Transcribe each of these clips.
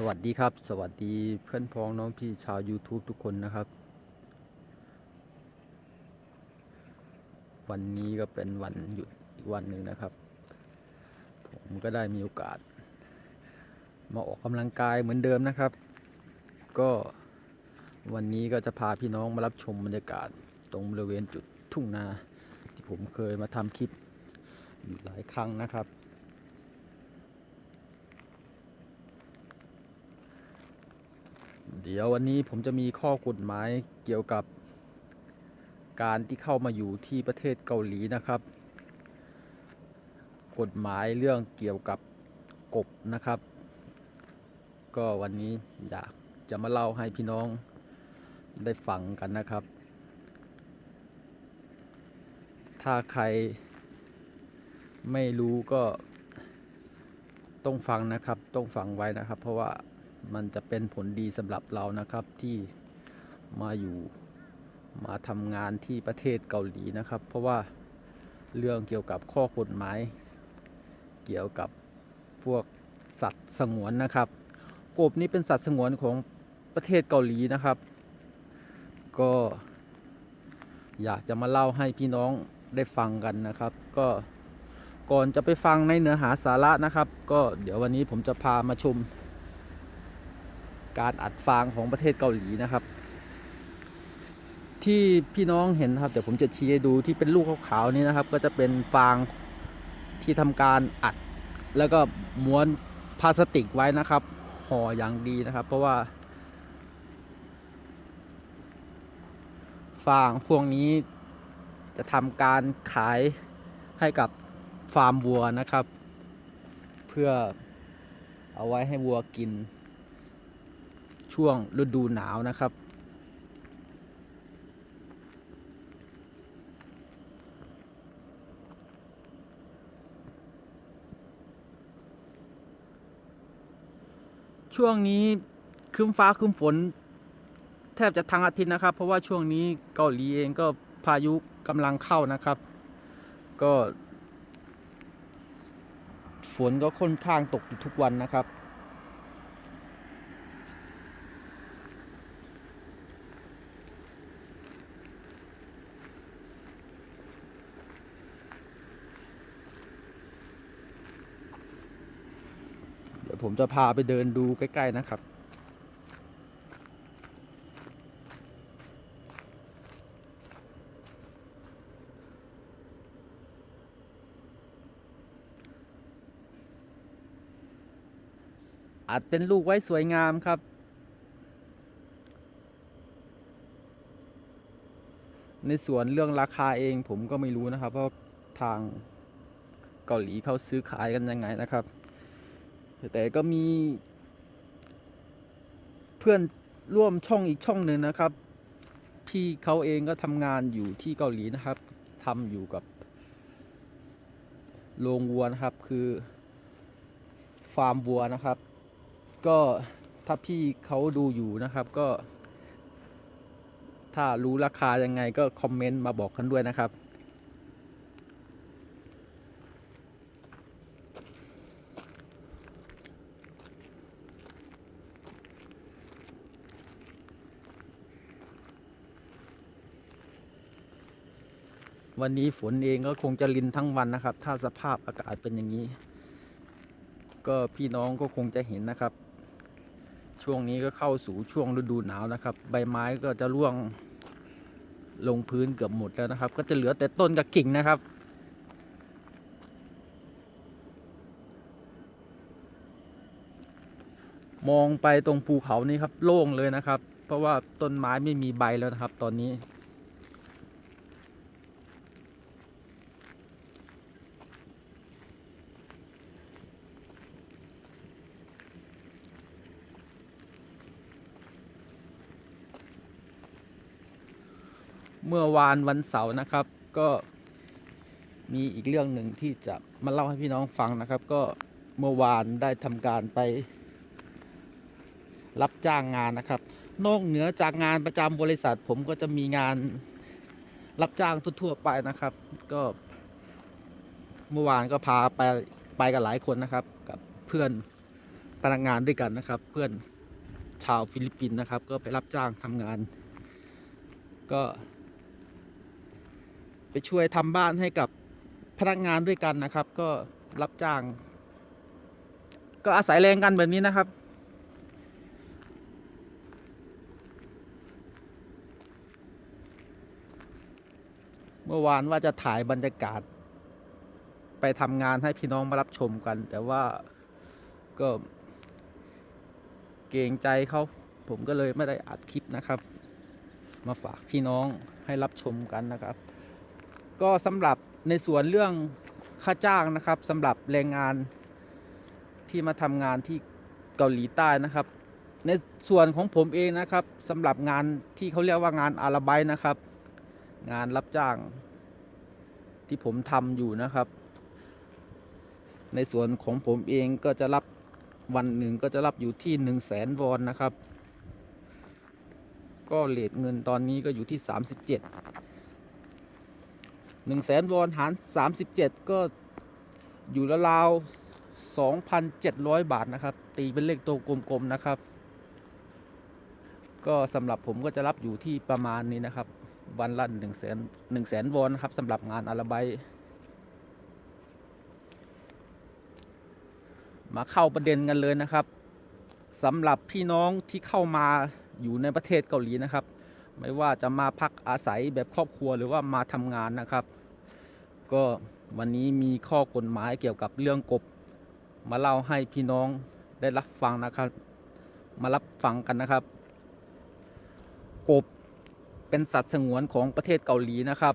สวัสดีครับ สวัสดีเพื่อนพ้องน้องพี่ชาว YouTube ทุกคนนะครับ วันนี้ก็เป็นวันหยุดอีกวันหนึ่งนะครับ ผมก็ได้มีโอกาส มาออกกำลังกายเหมือนเดิมนะครับ ก็วันนี้ก็จะพาพี่น้องมารับชมบรรยากาศตรงบริเวณจุดทุ่งนา ที่ผมเคยมาทำคลิปอยู่หลายครั้งนะครับ เดี๋ยววันนี้ผมจะมีข้อกฎหมายเกี่ยวกับการที่เข้ามาอยู่ที่ประเทศเกาหลีนะครับ กฎหมายเรื่องเกี่ยวกับกบนะครับ ก็วันนี้อยากจะมาเล่าให้พี่น้องได้ฟังกันนะครับ ถ้าใครไม่รู้ก็ต้องฟังนะครับ ต้องฟังไว้นะครับ เพราะว่า มันจะเป็นผลดีสำหรับเรานะครับที่มาอยู่มาทำงานที่ประเทศเกาหลีนะครับ เพราะว่าเรื่องเกี่ยวกับข้อกฎหมาย เกี่ยวกับพวกสัตว์สงวนนะครับ กบนี่เป็นสัตว์สงวนของประเทศเกาหลีนะครับ ก็อยากจะมาเล่าให้พี่น้องได้ฟังกันนะครับ ก็ก่อนจะไปฟังในเนื้อหาสาระนะครับ ก็เดี๋ยววันนี้ผมจะพามาชม การอัดฟางของประเทศเกาหลีนะครับ ที่พี่น้องเห็นครับเดี๋ยวผมจะชี้ให้ดูที่เป็นลูกขาวๆนี้นะครับ ก็จะเป็นฟางที่ทำการอัด แล้วก็ม้วนพลาสติกไว้นะครับห่ออย่างดีนะครับ เพราะว่า ฟางพวกนี้จะทำการขายให้กับฟาร์มวัวนะครับ เพื่อเอาไว้ให้วัวกิน ช่วงฤดูหนาวนะครับ ช่วงนี้ครึ้มฟ้าครึ้มฝน แทบจะทั้งอาทิตย์นะครับ เพราะว่าช่วงนี้เกาหลีเองก็พายุกำลังเข้านะครับ ก็ฝนก็ค่อนข้างตกอยู่ทุกวันนะครับ ผมจะพาไปเดินดูใกล้ ๆ นะครับ อาจเป็นลูกไว้สวยงามครับ ในส่วนเรื่องราคาเองผมก็ไม่รู้นะครับ เพราะทางเกาหลีเขาซื้อขายกันยังไงนะครับ แต่ก็มี เพื่อนร่วมช่องอีกช่องหนึ่งนะครับ พี่เขาเองก็ทำงานอยู่ที่เกาหลีนะครับทำอยู่กับโรงวัวนะครับคือฟาร์มวัวนะครับ ก็ถ้าพี่เขาดูอยู่นะครับก็ ถ้ารู้ราคายังไงก็คอมเมนต์มาบอกกันด้วยนะครับ วันนี้ฝนเองก็คงจะลินทั้งวันนะครับ ถ้าสภาพอากาศเป็นอย่างนี้ ก็พี่น้องก็คงจะเห็นนะครับ ช่วงนี้ก็เข้าสู่ช่วงฤดูหนาวนะครับ ใบไม้ก็จะร่วงลงพื้นเกือบหมดแล้วนะครับ ก็จะเหลือแต่ต้นกับกิ่งนะครับ มองไปตรงภูเขานี่ครับโล่งเลยนะครับ เพราะว่าต้นไม้ไม่มีใบแล้วนะครับ ตอนนี้ เมื่อวานวันเสาร์นะครับ ก็มีอีกเรื่องหนึ่งที่จะมาเล่าให้พี่น้องฟังนะครับ ก็เมื่อวานได้ทำการไปรับจ้างงานนะครับ นอกเหนือจากงานประจำบริษัท ผมก็จะมีงานรับจ้างทั่วๆไปนะครับ ก็เมื่อวานก็พาไปไปกับหลายคนนะครับ กับเพื่อนพนักงานด้วยกันนะครับ เพื่อนชาวฟิลิปปินส์นะครับ ก็ไปรับจ้างทำงาน ก็ ไปช่วยทำบ้านให้กับพนักงานด้วยกันนะครับ ก็รับจ้าง ก็อาศัยแรงกันแบบนี้นะครับ เมื่อวานว่าจะถ่ายบรรยากาศ ไปทำงานให้พี่น้องมารับชมกัน แต่ว่าก็เกรงใจเขาผมก็เลยไม่ได้อัดคลิปนะครับ มาฝากพี่น้องให้รับชมกันนะครับ ก็สำหรับในส่วนเรื่องค่าจ้างนะครับสำหรับแรงงานที่มาทำงานที่เกาหลีใต้นะครับ ในส่วนของผมเองนะครับสำหรับงานที่เขาเรียกว่างานอาราบต์นะครับ งานรับจ้างที่ผมทำอยู่นะครับ ในส่วนของผมเองก็จะรับวันหนึ่งก็จะรับอยู่ที่ 1 0 0 0 0แสนวอนนะครับ ก็เลทเงินตอนนี้ก็อยู่ที่ 37 1 0 0 0 0แสนวอนหาร 37 ก็อยู่ละราว2,700 บาทนะครับ ตีเป็นเลขตัวกลมๆนะครับ ก็สำหรับผมก็จะรับอยู่ที่ประมาณนี้นะครับ วันละ1 0 0 0 0แสน1แสนวอนนะครับสำหรับงานอาราไบต์มาเข้าประเด็นกันเลยนะครับสำหรับพี่น้องที่เข้ามาอยู่ในประเทศเกาหลีนะครับ ไม่ว่าจะมาพักอาศัยแบบครอบครัวหรือว่ามาทำงานนะครับ ก็วันนี้มีข้อกฎหมายเกี่ยวกับเรื่องกบ มาเล่าให้พี่น้องได้รับฟังนะครับ มารับฟังกันนะครับ กบเป็นสัตว์สงวนของประเทศเกาหลีนะครับ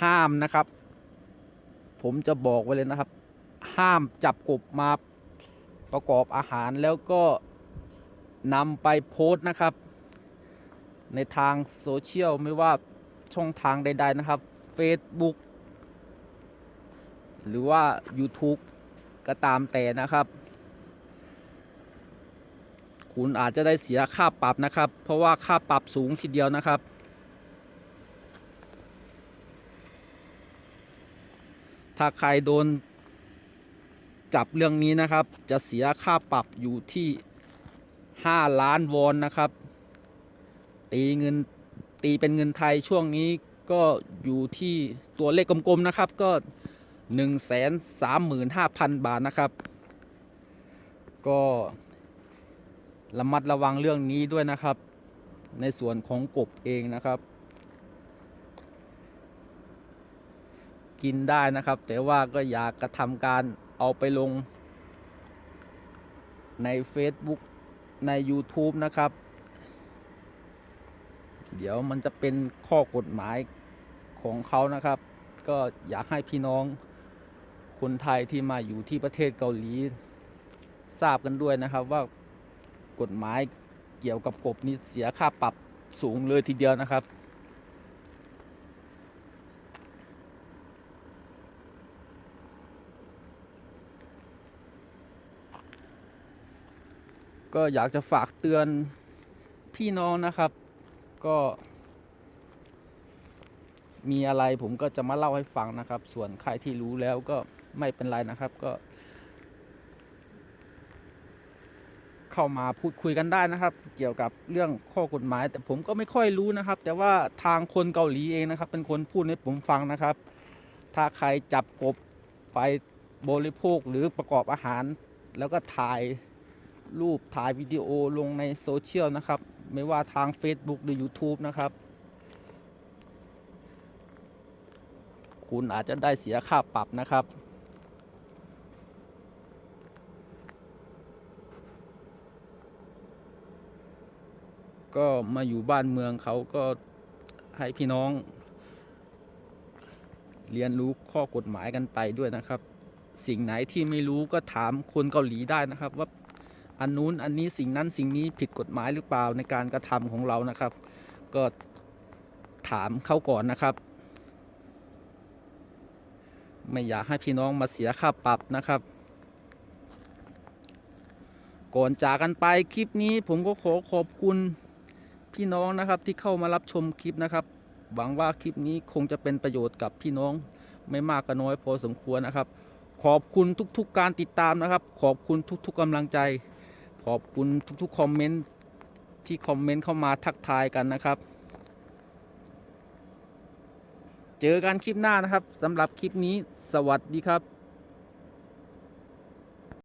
ห้ามนะครับ ผมจะบอกไว้เลยนะครับ ห้ามจับกบมาประกอบอาหารแล้วก็ นำไปโพสต์นะครับ ในทางโซเชียลไม่ว่าช่องทางใด ๆ นะครับ Facebook หรือว่า YouTube ก็ตามแต่นะครับ คุณอาจจะได้เสียค่าปรับนะครับ เพราะว่าค่าปรับสูงทีเดียวนะครับ ถ้าใครโดนจับเรื่องนี้นะครับ จะเสียค่าปรับอยู่ที่ 5ล้านวอนนะครับ ตีเงินตีเป็นเงินไทยช่วงนี้ก็อยู่ที่ตัวเลขกลมๆนะครับ ก็1 3 5 0 0 0บาทนะครับ ก็ระมัดระวังเรื่องนี้ด้วยนะครับ ในส่วนของกบเองนะครับ กินได้นะครับ แต่ว่าก็อยากกระทำการเอาไปลงใน Facebook ใน YouTube นะครับ เดี๋ยวมันจะเป็นข้อกฎหมายของเขานะครับ ก็อยากให้พี่น้องคนไทยที่มาอยู่ที่ประเทศเกาหลี ทราบกันด้วยนะครับว่ากฎหมายเกี่ยวกับกบนี้เสียค่าปรับสูงเลยทีเดียวนะครับ ก็อยากจะฝากเตือนพี่น้องนะครับ ก็ มีอะไรผมก็จะมาเล่าให้ฟังนะครับ ส่วนใครที่รู้แล้วก็ไม่เป็นไรนะครับก็ เข้ามาพูดคุยกันได้นะครับ เกี่ยวกับเรื่องข้อกฎหมาย แต่ผมก็ไม่ค่อยรู้นะครับ แต่ว่าทางคนเกาหลีเองนะครับ เป็นคนพูดให้ผมฟังนะครับ ถ้าใครจับกบไปบริโภคหรือประกอบอาหารแล้วก็ถ่าย รูปถ่ายวิดีโอลงในโซเชียลนะครับ ไม่ว่าทาง Facebook หรือ YouTube นะครับ คุณอาจจะได้เสียค่าปรับนะครับ ก็มาอยู่บ้านเมืองเขาก็ให้พี่น้อง เรียนรู้ข้อกฎหมายกันไปด้วยนะครับ สิ่งไหนที่ไม่รู้ก็ถามคนเกาหลีได้นะครับว่า อันนู้นอันนี้สิ่งนั้นสิ่งนี้ผิดกฎหมายหรือเปล่าในการกระทำของเรานะครับ ก็ถามเขาก่อนนะครับ ไม่อยากให้พี่น้องมาเสียค่าปรับนะครับ ก่อนจากกันไปคลิปนี้ผมก็ขอขอบคุณพี่น้องนะครับที่เข้ามารับชมคลิปนะครับ หวังว่าคลิปนี้คงจะเป็นประโยชน์กับพี่น้องไม่มากก็น้อยพอสมควรนะครับ ขอบคุณทุกๆการติดตามนะครับ ขอบคุณทุกๆกำลังใจ ขอบคุณทุกๆคอมเมนต์ที่คอมเมนต์เข้ามาทักทายกันนะครับ เจอกันคลิปหน้านะครับสำหรับคลิปนี้สวัสดีครับ